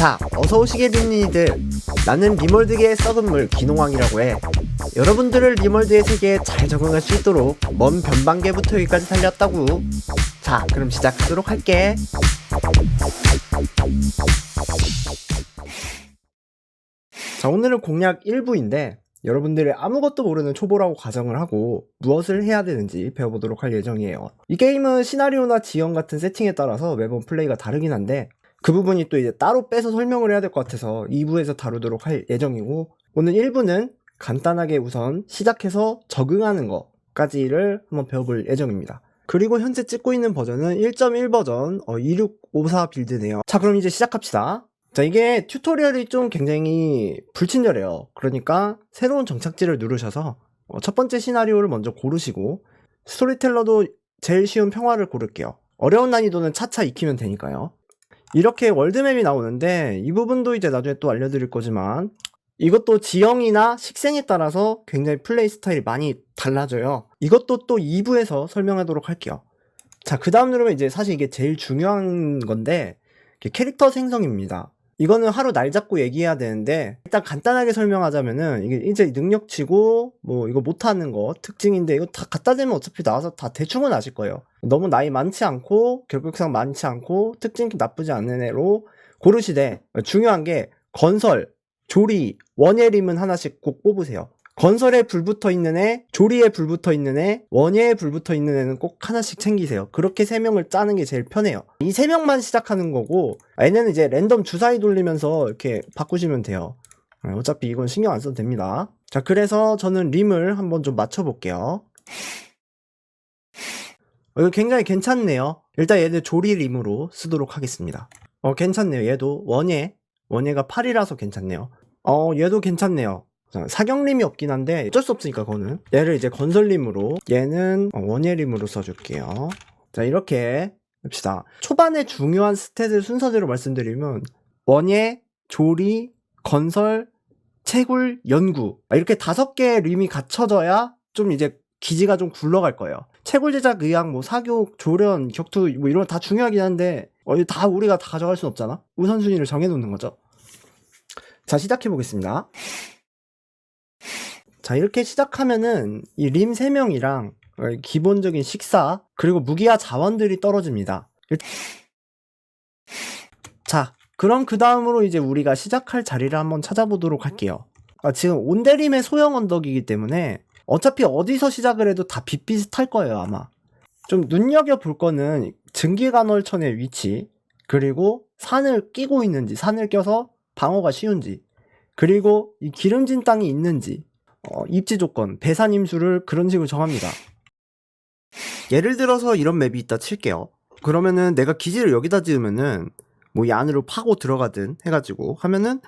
자, 어서 오시게 빈니들. 나는 리멀드계의 썩은 물 기농왕이라고 해. 여러분들을 리멀드의 세계에 잘 적응할 수 있도록 먼 변방계부터 여기까지 달렸다고. 자, 그럼 시작하도록 할게. 자, 오늘은 공략 1부인데 여러분들이 아무것도 모르는 초보라고 가정을 하고 무엇을 해야 되는지 배워보도록 할 예정이에요. 이 게임은 시나리오나 지형 같은 세팅에 따라서 매번 플레이가 다르긴 한데 그 부분이 또 이제 따로 빼서 설명을 해야 될 것 같아서 2부에서 다루도록 할 예정이고 오늘 1부는 간단하게 우선 시작해서 적응하는 것까지를 한번 배워볼 예정입니다. 그리고 현재 찍고 있는 버전은 1.1 버전 2654 빌드네요. 자 그럼 이제 시작합시다. 자 이게 튜토리얼이 좀 굉장히 불친절해요. 그러니까 새로운 정착지를 누르셔서 어, 첫 번째 시나리오를 먼저 고르시고 스토리텔러도 제일 쉬운 평화를 고를게요. 어려운 난이도는 차차 익히면 되니까요. 이렇게 월드맵이 나오는데 이 부분도 이제 나중에 또 알려드릴 거지만 이것도 지형이나 식생에 따라서 굉장히 플레이 스타일이 많이 달라져요. 이것도 또 2부에서 설명하도록 할게요. 자, 그 다음 누르면 이제 사실 이게 제일 중요한 건데 캐릭터 생성입니다. 이거는 하루 날 잡고 얘기해야 되는데 일단 간단하게 설명하자면은 이게 이제 능력치고 뭐 이거 못하는 거 특징인데 이거 다 갖다 대면 어차피 나와서 다 대충은 아실 거예요. 너무 나이 많지 않고 결격상 많지 않고 특징 나쁘지 않은 애로 고르시되 중요한 게 건설, 조리, 원예림은 하나씩 꼭 뽑으세요. 건설에 불 붙어 있는 애, 조리에 불 붙어 있는 애, 원예에 불 붙어 있는 애는 꼭 하나씩 챙기세요. 그렇게 세 명을 짜는 게 제일 편해요. 이 세 명만 시작하는 거고, 얘는 이제 랜덤 주사위 돌리면서 이렇게 바꾸시면 돼요. 네, 어차피 이건 신경 안 써도 됩니다. 자, 그래서 저는 림을 한번 좀 맞춰볼게요. 어, 이거 굉장히 괜찮네요. 일단 얘들 조리 림으로 쓰도록 하겠습니다. 어, 괜찮네요. 얘도 원예. 원예가 8이라서 괜찮네요. 어, 얘도 괜찮네요. 사경림이 없긴 한데 어쩔 수 없으니까 그거는. 얘를 이제 건설림으로 얘는 어, 원예림으로 써줄게요. 자 이렇게 합시다. 초반에 중요한 스탯을 순서대로 말씀드리면 원예, 조리, 건설, 채굴, 연구. 아, 이렇게 다섯 개의 림이 갖춰져야 좀 이제 기지가 좀 굴러갈 거예요. 채굴 제작 의학 뭐 사교 조련 격투 뭐 이런 거 다 중요하긴 한데 어, 다 우리가 다 가져갈 순 없잖아? 우선순위를 정해놓는 거죠? 자 시작해 보겠습니다 자, 이렇게 시작하면은 이 림 3명이랑 기본적인 식사, 그리고 무기와 자원들이 떨어집니다. 자, 그럼 그 다음으로 이제 우리가 시작할 자리를 한번 찾아보도록 할게요. 아, 지금 온데림의 소형 언덕이기 때문에 어차피 어디서 시작을 해도 다 비비슷할 거예요, 아마. 좀 눈여겨볼 거는 증기간헐천의 위치, 그리고 산을 끼고 있는지, 산을 껴서 방어가 쉬운지, 그리고 이 기름진 땅이 있는지, 어, 입지 조건, 배산 임수를 그런 식으로 정합니다. 예를 들어서 이런 맵이 있다 칠게요. 그러면은 내가 기지를 여기다 지으면은 뭐 이 안으로 파고 들어가든 해가지고 하면은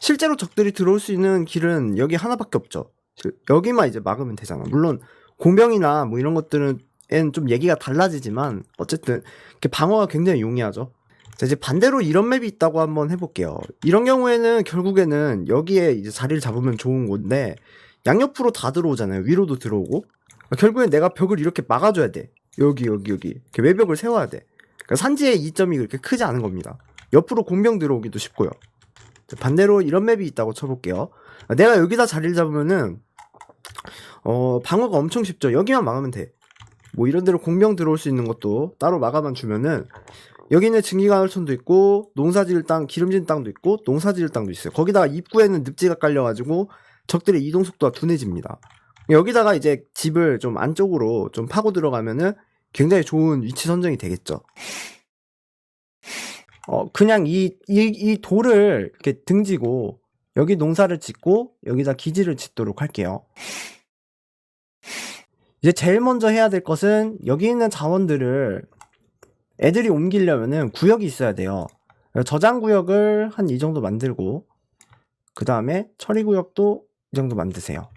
실제로 적들이 들어올 수 있는 길은 여기 하나밖에 없죠. 여기만 이제 막으면 되잖아. 물론 공병이나 뭐 이런 것들은 좀 얘기가 달라지지만 어쨌든 방어가 굉장히 용이하죠. 자, 이제 반대로 이런 맵이 있다고 한번 해볼게요. 이런 경우에는 결국에는 여기에 이제 자리를 잡으면 좋은 건데 양옆으로 다 들어오잖아요. 위로도 들어오고. 결국엔 내가 벽을 이렇게 막아줘야 돼. 여기, 여기, 여기. 이렇게 외벽을 세워야 돼. 그러니까 산지의 이점이 그렇게 크지 않은 겁니다. 옆으로 공병 들어오기도 쉽고요. 반대로 이런 맵이 있다고 쳐볼게요. 내가 여기다 자리를 잡으면은, 어, 방어가 엄청 쉽죠. 여기만 막으면 돼. 뭐 이런 데로 공병 들어올 수 있는 것도 따로 막아만 주면은, 여기는 증기간헐천도 있고, 농사지을 땅, 기름진 땅도 있고, 농사지을 땅도 있어요. 거기다가 입구에는 늪지가 깔려가지고, 적들의 이동 속도가 둔해집니다. 여기다가 이제 집을 좀 안쪽으로 좀 파고 들어가면은 굉장히 좋은 위치 선정이 되겠죠. 어, 그냥 이, 이, 이 돌을 이렇게 등지고 여기 농사를 짓고 여기다 기지를 짓도록 할게요. 이제 제일 먼저 해야 될 것은 여기 있는 자원들을 애들이 옮기려면은 구역이 있어야 돼요. 저장 구역을 한 이 정도 만들고 그 다음에 처리 구역도 이 정도 만드세요.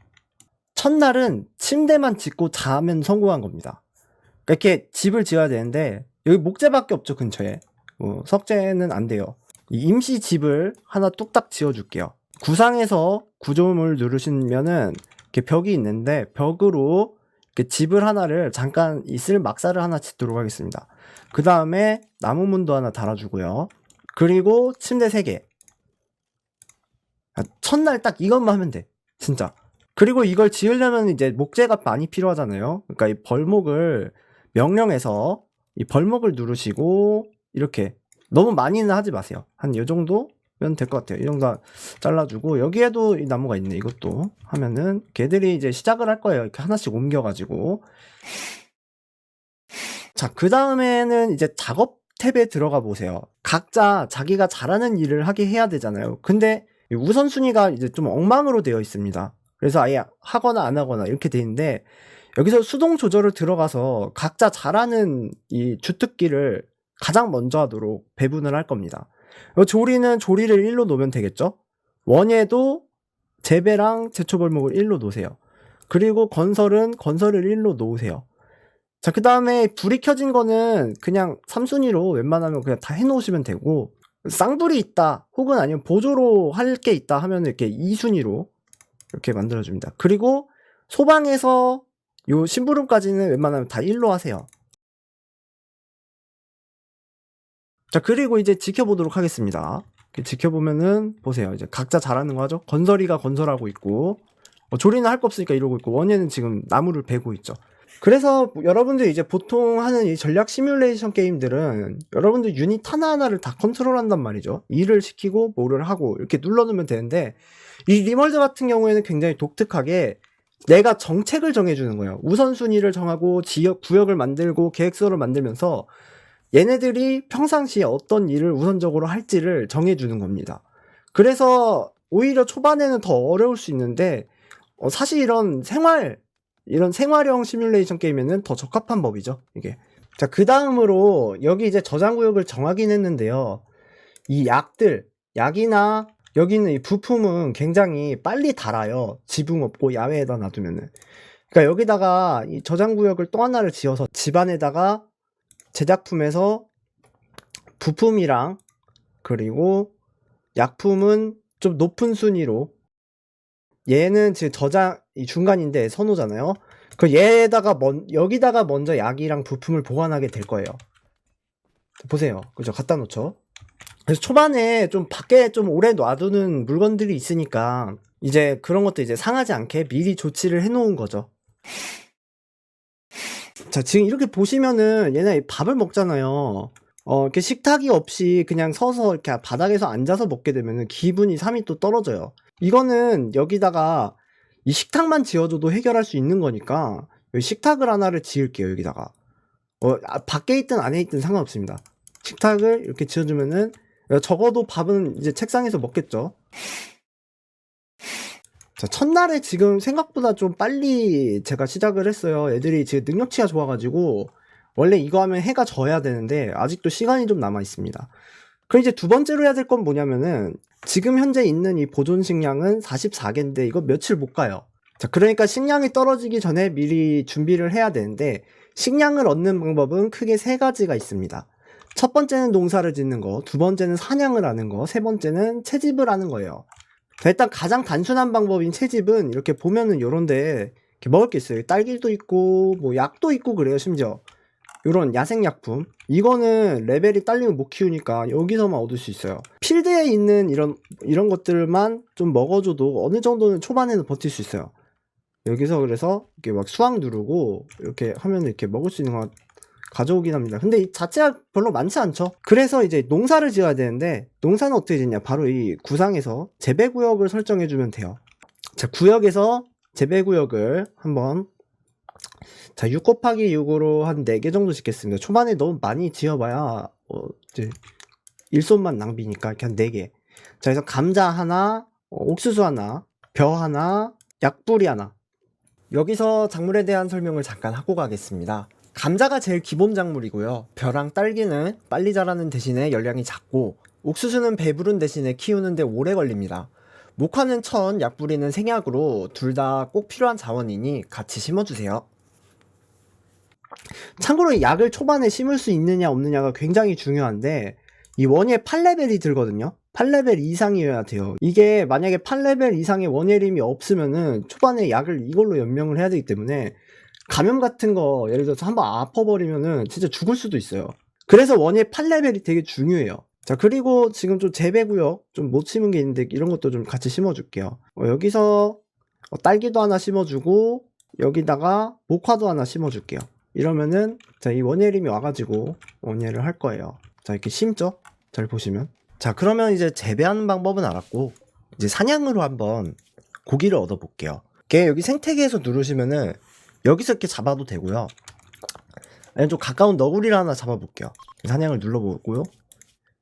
첫날은 침대만 짓고 자면 성공한 겁니다. 그러니까 이렇게 집을 지어야 되는데 여기 목재밖에 없죠 근처에 어, 석재는 안 돼요. 임시 집을 하나 뚝딱 지어줄게요. 구상에서 구조물 누르시면은 이렇게 벽이 있는데 벽으로 이렇게 집을 하나를 잠깐 있을 막사를 하나 짓도록 하겠습니다. 그 다음에 나무 문도 하나 달아주고요. 그리고 침대 3개. 아, 첫날 딱 이것만 하면 돼. 진짜. 그리고 이걸 지으려면 이제 목재가 많이 필요하잖아요. 그러니까 이 벌목을 명령해서 이 벌목을 누르시고 이렇게 너무 많이는 하지 마세요. 한 이 정도면 될 것 같아요. 이 정도 잘라주고 여기에도 이 나무가 있네. 이것도 하면은 걔들이 이제 시작을 할 거예요. 이렇게 하나씩 옮겨가지고 자, 그 다음에는 이제 작업 탭에 들어가 보세요. 각자 자기가 잘하는 일을 하게 해야 되잖아요. 근데 이 우선순위가 이제 좀 엉망으로 되어 있습니다. 그래서 아예 하거나 안 하거나 이렇게 돼 있는데 여기서 수동 조절을 들어가서 각자 잘하는 이 주특기를 가장 먼저 하도록 배분을 할 겁니다. 어, 조리는 조리를 1로 놓으면 되겠죠? 원예도 재배랑 제초벌목을 1로 놓으세요. 그리고 건설은 건설을 1로 놓으세요. 자, 그 다음에 불이 켜진 거는 그냥 3순위로 웬만하면 그냥 다 해놓으시면 되고, 쌍불이 있다, 혹은 아니면 보조로 할 게 있다 하면 이렇게 2순위로 이렇게 만들어줍니다. 그리고 소방에서 요 심부름까지는 웬만하면 다 1로 하세요. 자, 그리고 이제 지켜보도록 하겠습니다. 지켜보면은, 보세요. 이제 각자 잘하는 거 하죠? 건설이가 건설하고 있고, 어, 조리는 할 거 없으니까 이러고 있고, 원예는 지금 나무를 베고 있죠. 그래서 여러분들 이제 보통 하는 이 전략 시뮬레이션 게임들은 여러분들 유닛 하나하나를 다 컨트롤한단 말이죠. 일을 시키고 뭐를 하고 이렇게 눌러놓으면 되는데 이 리멀드 같은 경우에는 굉장히 독특하게 내가 정책을 정해주는 거예요. 우선순위를 정하고 지역, 구역을 만들고 계획서를 만들면서 얘네들이 평상시에 어떤 일을 우선적으로 할지를 정해주는 겁니다. 그래서 오히려 초반에는 더 어려울 수 있는데 어, 사실 이런 생활 이런 생활형 시뮬레이션 게임에는 더 적합한 법이죠, 이게. 자, 그 다음으로 여기 이제 저장구역을 정하긴 했는데요. 이 약들, 약이나 여기 있는 이 부품은 굉장히 빨리 닳아요. 지붕 없고 야외에다 놔두면은. 그러니까 여기다가 이 저장구역을 또 하나를 지어서 집안에다가 제작품에서 부품이랑 그리고 약품은 좀 높은 순위로 얘는 지금 저장 이 중간인데 선호잖아요. 그 얘에다가 먼 여기다가 먼저 약이랑 부품을 보관하게 될 거예요. 보세요. 그죠? 갖다 놓죠. 그래서 초반에 좀 밖에 좀 오래 놔두는 물건들이 있으니까 이제 그런 것도 이제 상하지 않게 미리 조치를 해 놓은 거죠. 자, 지금 이렇게 보시면은 얘네 밥을 먹잖아요. 어, 이렇게 식탁이 없이 그냥 서서 이렇게 바닥에서 앉아서 먹게 되면은 기분이 3이 또 떨어져요. 이거는 여기다가 이 식탁만 지어줘도 해결할 수 있는 거니까 식탁을 하나를 지을게요 여기다가. 어, 아, 밖에 있든 안에 있든 상관없습니다. 식탁을 이렇게 지어주면은 적어도 밥은 이제 책상에서 먹겠죠. 자 첫날에 지금 생각보다 좀 빨리 제가 시작을 했어요. 애들이 지금 능력치가 좋아가지고 원래 이거 하면 해가 져야 되는데 아직도 시간이 좀 남아 있습니다 그럼 이제 두 번째로 해야 될 건 뭐냐면은 지금 현재 있는 이 보존 식량은 44개인데 이거 며칠 못 가요. 자, 그러니까 식량이 떨어지기 전에 미리 준비를 해야 되는데 식량을 얻는 방법은 크게 세 가지가 있습니다. 첫 번째는 농사를 짓는 거, 두 번째는 사냥을 하는 거, 세 번째는 채집을 하는 거예요. 자, 일단 가장 단순한 방법인 채집은 이렇게 보면은 요런데 이렇게 먹을 게 있어요. 딸기도 있고 뭐 약도 있고 그래요, 심지어. 요런 야생약품. 이거는 레벨이 딸리면 못 키우니까 여기서만 얻을 수 있어요. 필드에 있는 이런 이런 것들만 좀 먹어줘도 어느 정도는 초반에는 버틸 수 있어요. 여기서 그래서 이렇게 막 수확 누르고 이렇게 하면 이렇게 먹을 수 있는 거 가져오긴 합니다. 근데 이 자체가 별로 많지 않죠? 그래서 이제 농사를 지어야 되는데 농사는 어떻게 짓냐? 바로 이 구상에서 재배구역을 설정해 주면 돼요. 자 구역에서 재배구역을 한번 자, 6 곱하기 6으로 한 4개 정도 짓겠습니다. 초반에 너무 많이 지어봐야, 어, 이제, 일손만 낭비니까 이렇게 한 4개. 자, 그래서 감자 하나, 어, 옥수수 하나, 벼 하나, 약불이 하나. 여기서 작물에 대한 설명을 잠깐 하고 가겠습니다. 감자가 제일 기본 작물이고요. 벼랑 딸기는 빨리 자라는 대신에 열량이 작고, 옥수수는 배부른 대신에 키우는데 오래 걸립니다. 목화는 천, 약불이는 생약으로 둘 다 꼭 필요한 자원이니 같이 심어주세요. 참고로 이 약을 초반에 심을 수 있느냐 없느냐가 굉장히 중요한데 이 원예 8레벨이 들거든요. 8레벨 이상이어야 돼요. 이게 만약에 8레벨 이상의 원예림이 없으면은 초반에 약을 이걸로 연명을 해야 되기 때문에 감염 같은 거 예를 들어서 한번 아파버리면은 진짜 죽을 수도 있어요. 그래서 원예 8레벨이 되게 중요해요. 자, 그리고 지금 좀 재배구역 좀 못 심은 게 있는데 이런 것도 좀 같이 심어줄게요. 어, 여기서 어, 딸기도 하나 심어주고 여기다가 모과도 하나 심어줄게요. 이러면은 자, 이 원예림이 와가지고 원예를 할 거예요. 자, 이렇게 심죠? 잘 보시면. 자, 그러면 이제 재배하는 방법은 알았고 이제 사냥으로 한번 고기를 얻어 볼게요. 이게 여기 생태계에서 누르시면은 여기서 이렇게 잡아도 되고요. 아니면 좀 가까운 너구리를 하나 잡아볼게요. 사냥을 눌러보고요.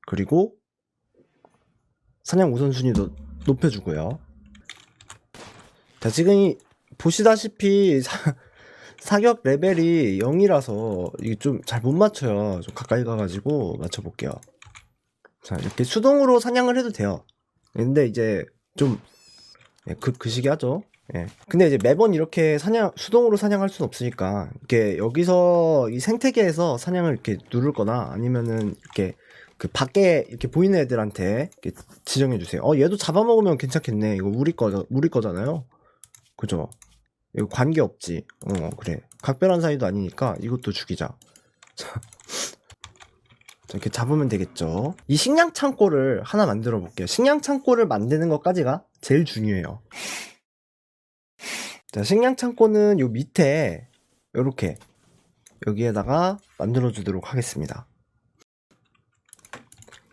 그리고 사냥 우선순위도 높여주고요. 자, 지금 이 보시다시피 사, 사격 레벨이 0이라서 이게 좀 잘 못 맞춰요. 좀 가까이 가가지고 맞춰볼게요. 자, 이렇게 수동으로 사냥을 해도 돼요. 근데 이제 좀, 예, 그, 그 시기 하죠. 예. 근데 이제 매번 이렇게 사냥, 수동으로 사냥할 수는 없으니까, 이렇게 여기서 이 생태계에서 사냥을 이렇게 누를 거나 아니면은 이렇게 그 밖에 이렇게 보이는 애들한테 이렇게 지정해 주세요. 어, 얘도 잡아먹으면 괜찮겠네. 이거 우리 거, 우리 거잖아요. 그죠? 이거 관계 없지. 어, 그래. 각별한 사이도 아니니까 이것도 죽이자. 자, 자, 이렇게 잡으면 되겠죠. 이 식량 창고를 하나 만들어 볼게요. 식량 창고를 만드는 것까지가 제일 중요해요. 자, 식량 창고는 요 밑에 요렇게 여기에다가 만들어 주도록 하겠습니다.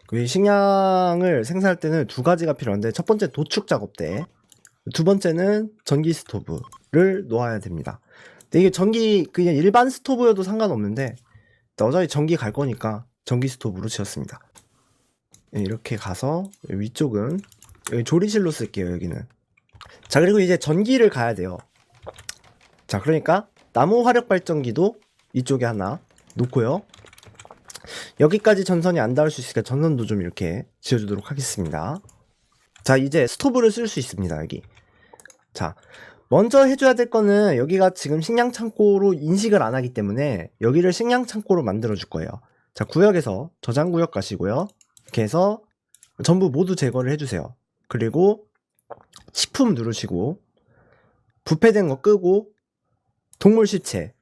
그 식량을 생산할 때는 두 가지가 필요한데 첫 번째 도축 작업 때 두 번째는 전기 스토브를 놓아야 됩니다. 근데 이게 전기 그냥 일반 스토브여도 상관없는데 어차피 전기 갈 거니까 전기 스토브로 지었습니다. 네, 이렇게 가서 위쪽은 여기 조리실로 쓸게요 여기는. 자 그리고 이제 전기를 가야 돼요. 자 그러니까 나무 화력 발전기도 이쪽에 하나 놓고요. 여기까지 전선이 안 닿을 수 있으니까 전선도 좀 이렇게 지어주도록 하겠습니다. 자, 이제 스토브를 쓸 수 있습니다, 여기. 자, 먼저 해줘야 될 거는 여기가 지금 식량 창고로 인식을 안 하기 때문에 여기를 식량 창고로 만들어 줄 거예요. 자, 구역에서 저장 구역 가시고요. 이렇게 해서 전부 모두 제거를 해주세요. 그리고 식품 누르시고 부패된 거 끄고 동물 시체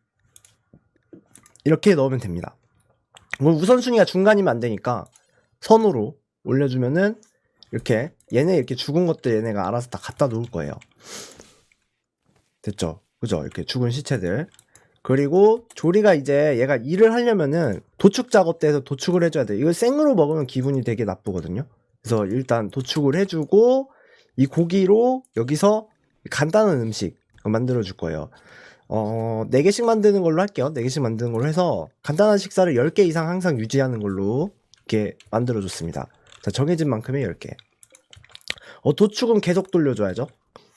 이렇게 넣으면 됩니다. 뭐 우선순위가 중간이면 안 되니까 선으로 올려주면은 이렇게 얘네 이렇게 죽은 것들 얘네가 알아서 다 갖다 놓을 거예요. 됐죠? 그죠? 이렇게 죽은 시체들. 그리고 조리가 이제 얘가 일을 하려면은 도축 작업대에서 도축을 해줘야 돼. 이걸 생으로 먹으면 기분이 되게 나쁘거든요. 그래서 일단 도축을 해주고 이 고기로 여기서 간단한 음식 만들어 줄 거예요. 어, 4개씩 만드는 걸로 할게요. 4개씩 만드는 걸로 해서 간단한 식사를 10개 이상 항상 유지하는 걸로 이렇게 만들어 줬습니다. 자, 정해진 만큼의 10개. 어, 도축은 계속 돌려줘야죠.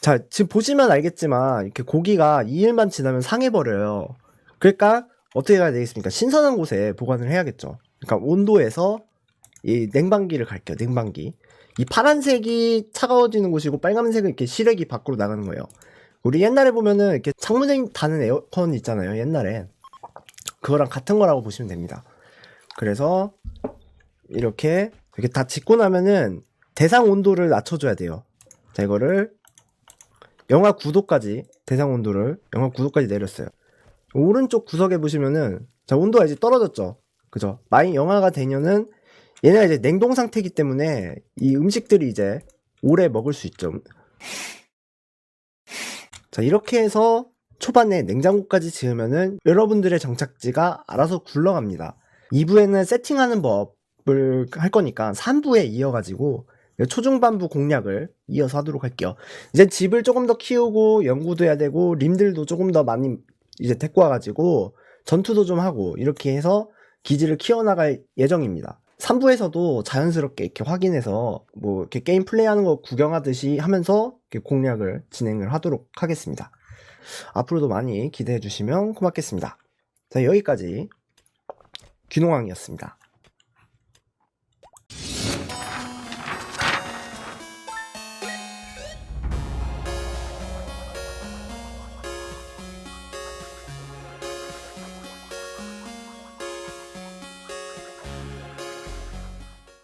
자, 지금 보시면 알겠지만 이렇게 고기가 2일만 지나면 상해버려요. 그러니까 어떻게 해야 되겠습니까? 신선한 곳에 보관을 해야겠죠. 그러니까 온도에서 이 냉방기를 갈게요. 냉방기. 이 파란색이 차가워지는 곳이고 빨간색은 이렇게 시래기 밖으로 나가는 거예요. 우리 옛날에 보면은 이렇게 창문에 다는 에어컨 있잖아요. 옛날에. 그거랑 같은 거라고 보시면 됩니다. 그래서 이렇게 이렇게 다 짓고 나면은 대상 온도를 낮춰줘야 돼요. 자, 이거를 영하 9도까지 대상 온도를 영하 9도까지 내렸어요. 오른쪽 구석에 보시면은 자, 온도가 이제 떨어졌죠. 그죠? 마이 영하가 되면은 얘네가 이제 냉동 상태이기 때문에 이 음식들이 이제 오래 먹을 수 있죠. 자, 이렇게 해서 초반에 냉장고까지 지으면은 여러분들의 정착지가 알아서 굴러갑니다. 2부에는 세팅하는 법을 할 거니까 3부에 이어가지고 초중반부 공략을 이어서 하도록 할게요. 이제 집을 조금 더 키우고 연구도 해야 되고 림들도 조금 더 많이 이제 데리고 와가지고 전투도 좀 하고 이렇게 해서 기지를 키워나갈 예정입니다. 3부에서도 자연스럽게 이렇게 확인해서 뭐 이렇게 게임 플레이하는 거 구경하듯이 하면서 공략을 진행을 하도록 하겠습니다. 앞으로도 많이 기대해 주시면 고맙겠습니다. 자, 여기까지 귀농왕이었습니다.